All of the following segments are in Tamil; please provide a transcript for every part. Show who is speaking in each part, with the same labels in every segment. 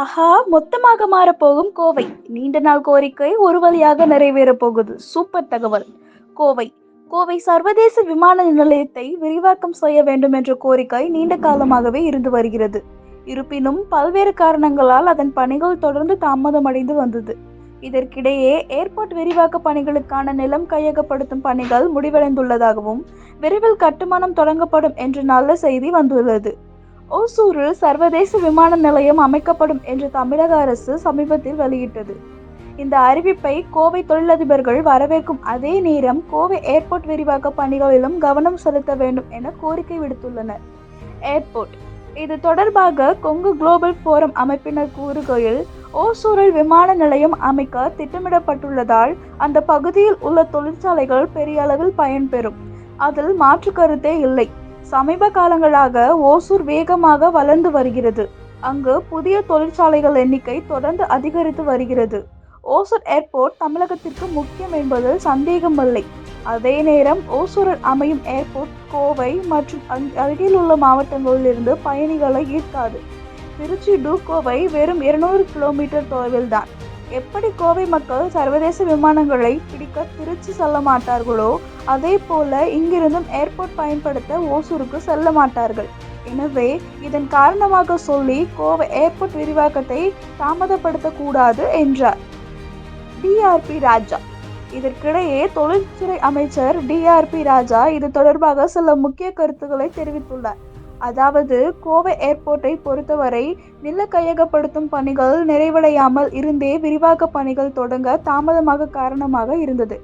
Speaker 1: ஆஹா மொத்தமாக மாறப்போகும் கோவை. நீண்ட நாள் கோரிக்கை ஒரு வழியாக நிறைவேற போகுது. சூப்பர் தகவல். கோவை. கோவை சர்வதேச விமான நிலையத்தை விரிவாக்கம் செய்ய வேண்டும் என்ற கோரிக்கை நீண்ட காலமாகவே இருந்து வருகிறது. இருப்பினும் பல்வேறு காரணங்களால் அதன் பணிகள் தொடர்ந்து தாமதமடைந்து வந்தது. இதற்கிடையே ஏர்போர்ட் விரிவாக்க பணிகளுக்கான நிலம் கையகப்படுத்தும் பணிகள் முடிவடைந்துள்ளதாகவும் விரைவில் கட்டுமானம் தொடங்கப்படும் என்ற நல்ல செய்தி வந்துள்ளது. ஓசூரில் சர்வதேச விமான நிலையம் அமைக்கப்படும் என்று தமிழக அரசு சமீபத்தில் வெளியிட்டது. இந்த அறிவிப்பை கோவை தொழிலதிபர்கள் வரவேற்கும் அதே நேரம் கோவை ஏர்போர்ட் விரிவாக்க பணிகளிலும் கவனம் செலுத்த வேண்டும் என கோரிக்கை விடுத்துள்ளனர். ஏர்போர்ட். இது தொடர்பாக கொங்கு குளோபல் போரம் அமைப்பினர் கூறுகையில் ஓசூரில் விமான நிலையம் அமைக்க திட்டமிடப்பட்டுள்ளதால் அந்த பகுதியில் உள்ள தொழிற்சாலைகள் பெரிய அளவில் பயன்பெறும். அதில் மாற்று கருத்தே இல்லை. சமீப காலங்களாக ஓசூர் வேகமாக வளர்ந்து வருகிறது. அங்கு புதிய தொழிற்சாலைகள் எண்ணிக்கை தொடர்ந்து அதிகரித்து வருகிறது. ஓசூர் ஏர்போர்ட் தமிழகத்திற்கு முக்கியம் என்பதில் சந்தேகமில்லை. அதே நேரம் ஓசூரில் அமையும் ஏர்போர்ட் கோவை மற்றும் அருகில் உள்ள மாவட்டங்களிலிருந்து பயணிகளை ஈர்க்காது. திருச்சி டு கோவை வெறும் இருநூறு கிலோமீட்டர் தொலைவில் தான் எப்படி கோவை மக்கள் சர்வதேச விமானங்களை பிடிக்க திருச்சி செல்ல மாட்டார்களோ அதே போல இங்கிருந்தும் ஏர்போர்ட் பயன்படுத்த ஓசூருக்கு செல்ல மாட்டார்கள். எனவே இதன் காரணமாக சொல்லி கோவை ஏர்போர்ட் விரிவாக்கத்தை தாமதப்படுத்தக்கூடாது என்றார். T R B Raja. இதற்கிடையே தொழில்துறை அமைச்சர் டிஆர்பி ராஜா இது தொடர்பாக சில முக்கிய கருத்துக்களை தெரிவித்துள்ளார். அதாவது கோவை ஏர்போர்ட்டை பொறுத்தவரை நில கையகப்படுத்தும் பணிகள் நிறைவடையாமல் இருந்தே விரிவாக்க பணிகள் தொடங்க தாமதமாக காரணமாக இருந்தது.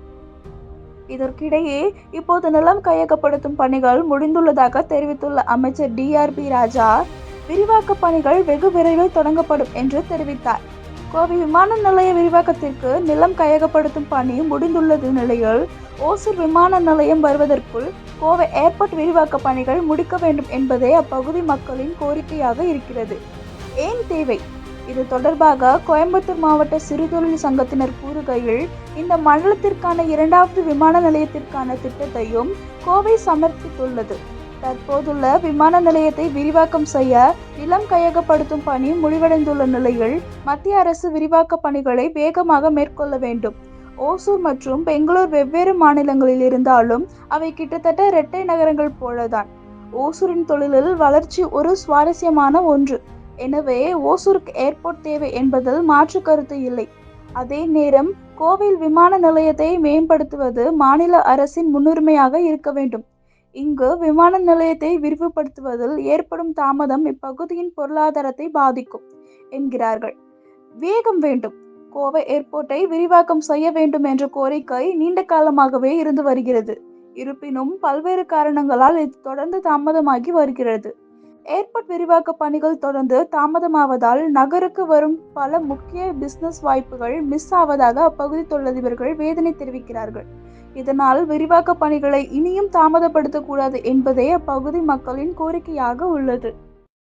Speaker 1: இதற்கிடையே இப்போது நிலம் கையகப்படுத்தும் பணிகள் முடிந்துள்ளதாக தெரிவித்துள்ள அமைச்சர் டிஆர்பி ராஜா விரிவாக்க பணிகள் வெகு விரைவில் தொடங்கப்படும் என்று தெரிவித்தார். கோவை விமான நிலைய விரிவாக்கத்திற்கு நிலம் கையகப்படுத்தும் பணி முடிந்துள்ளது நிலையில் ஓசூர் விமான நிலையம் வருவதற்குள் கோவை ஏர்போர்ட் விரிவாக்க பணிகள் முடிக்க வேண்டும் என்பதே அப்பகுதி மக்களின் கோரிக்கையாக இருக்கிறது. ஏன் தேவை? இது தொடர்பாக கோயம்புத்தூர் மாவட்ட சிறுதொழில் சங்கத்தினர் கூறுகையில் இந்த மண்டலத்திற்கான இரண்டாவது விமான நிலையத்திற்கான திட்டத்தையும் கோவை சமர்ப்பித்துள்ளது. தற்போதுள்ள விமான நிலையத்தை விரிவாக்கம் செய்ய நிலம் கையகப்படுத்தும் பணி முடிவடைந்துள்ள நிலையில் மத்திய அரசு விரிவாக்க பணிகளை வேகமாக மேற்கொள்ள வேண்டும். ஓசூர் மற்றும் பெங்களூர் வெவ்வேறு மாநிலங்களில் இருந்தாலும் அவை கிட்டத்தட்ட இரட்டை நகரங்கள் போலதான். ஓசூரின் தொழிலில் வளர்ச்சி ஒரு சுவாரஸ்யமான ஒன்று. எனவே ஓசூருக்கு ஏர்போர்ட் தேவை என்பதில் மாற்று கருத்து இல்லை. அதே நேரம் கோவில் விமான நிலையத்தை மேம்படுத்துவது மாநில அரசின் முன்னுரிமையாக இருக்க வேண்டும். இங்கு விமான நிலையத்தை விரிவுபடுத்துவதில் ஏற்படும் தாமதம் இப்பகுதியின் பொருளாதாரத்தை பாதிக்கும் என்கிறார்கள். வேகம் வேண்டும். கோவை ஏர்போர்ட்டை விரிவாக்கம் செய்ய வேண்டும் என்ற கோரிக்கை நீண்ட காலமாகவே இருந்து வருகிறது. இருப்பினும் பல்வேறு காரணங்களால் இது தொடர்ந்து தாமதமாகி வருகிறது. ஏர்போர்ட் விரிவாக்க பணிகள் தொடர்ந்து தாமதமாவதால் நகருக்கு வரும் பல முக்கிய பிசினஸ் வாய்ப்புகள் மிஸ் ஆவதாக அப்பகுதி தொழிலதிபர்கள் வேதனை தெரிவிக்கிறார்கள். இதனால் விரிவாக்க பணிகளை இனியும் தாமதப்படுத்தக்கூடாது என்பதே அப்பகுதி மக்களின் கோரிக்கையாக உள்ளது.